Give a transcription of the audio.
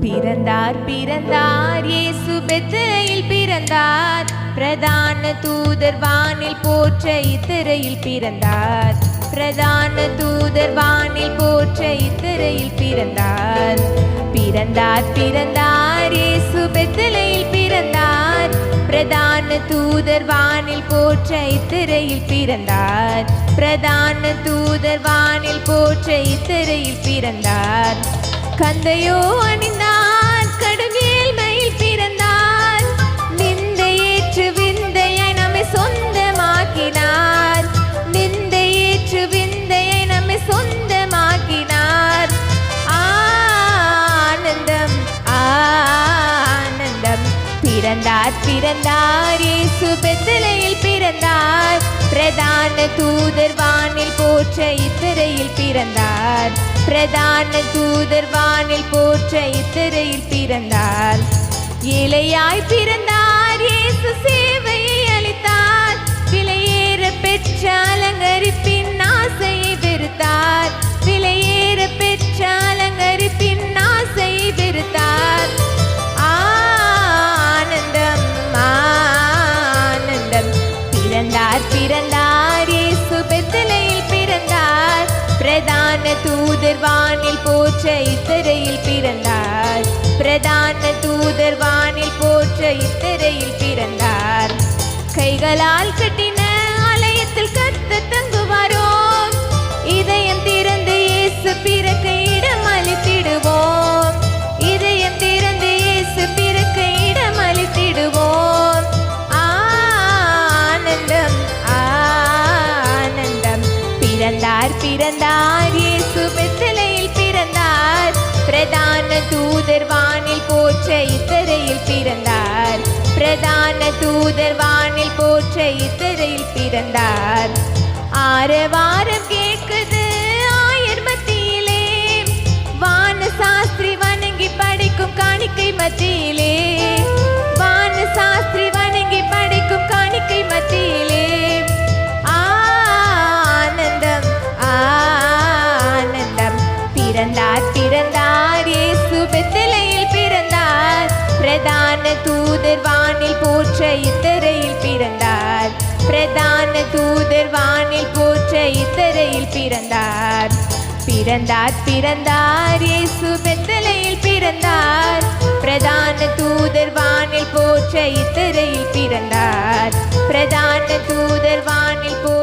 பிறந்தார் பிறந்தார் இயேசு பெத்தரையில் பிறந்தார். பிரதான தூதர் வானில் போற்ற இத்திரையில் பிறந்தார். பிரதான தூதர் வானில் போற்ற இத்திரையில் பிறந்தார். பிறந்தார் பிறந்தார் இயேசு பெத்தலையில் பிறந்தார். பிரதான தூதர் வானில் போற்ற இத்திரையில் பிறந்தார். பிரதான தூதர் வானில் போற்ற இத்திரையில் பிறந்தார். கந்தையோ அணிந்தார் பிறந்தார் பிறந்தார் இயேசு பெத்தலையில் பிறந்தார். பிரதான தூதர் வானில் போற்ற இத்திரையில் பிறந்தார். பிரதான தூதர் வானில் போற்ற இத்திரையில் பிறந்தார். இலையாய் பிறந்தார் இயேசு சே போற்ற இத்திரையில் பிறந்தார். பிரதான தூதர் வானில் போற்ற இத்திரையில் பிறந்தார். கைகளால் கட்டின ஆலயத்தில் கத்த தங்குவாரோ? இதயம் திறந்து இயேசு பிறக்க இடம் அளித்திடுவோம். இதயம் திறந்து இயேசு பிறக்க இடம் அளித்திடுவோம். ஆனந்தம் ஆனந்தம். பிறந்தார் பிறந்தார் பிரதான தூதர் வானில் போற்ற இத்தரையில் பிறந்தார். பிரதான தூதர் வானில் போற்ற இத்தரையில் பிறந்தார். ஆரவாரம் கேட்குது ஆயர் மத்தியிலே. வான சாஸ்திரி வணங்கி படிக்கும் காணிக்கை மத்தியிலே. வான சாஸ்திரி வணங்கி படிக்கும் காணிக்கை மத்தியிலே. ஆனந்தம் ஆனந்தம். பிறந்தார் பிறந்தார். பெத்தலையில் பிறந்தார். பிரதான தூதர் வானில் போற்ற இத்தரையில் பிறந்தார். பிரதான தூதர் வானில் போற்ற இத்தரையில் பிறந்தார். பிறந்தார் பிறந்தார் இயேசு பெத்தலையில் பிறந்தார். பிரதான தூதர் வானில் போற்ற இத்தரையில் பிறந்தார். பிரதான தூதர் வானில் போ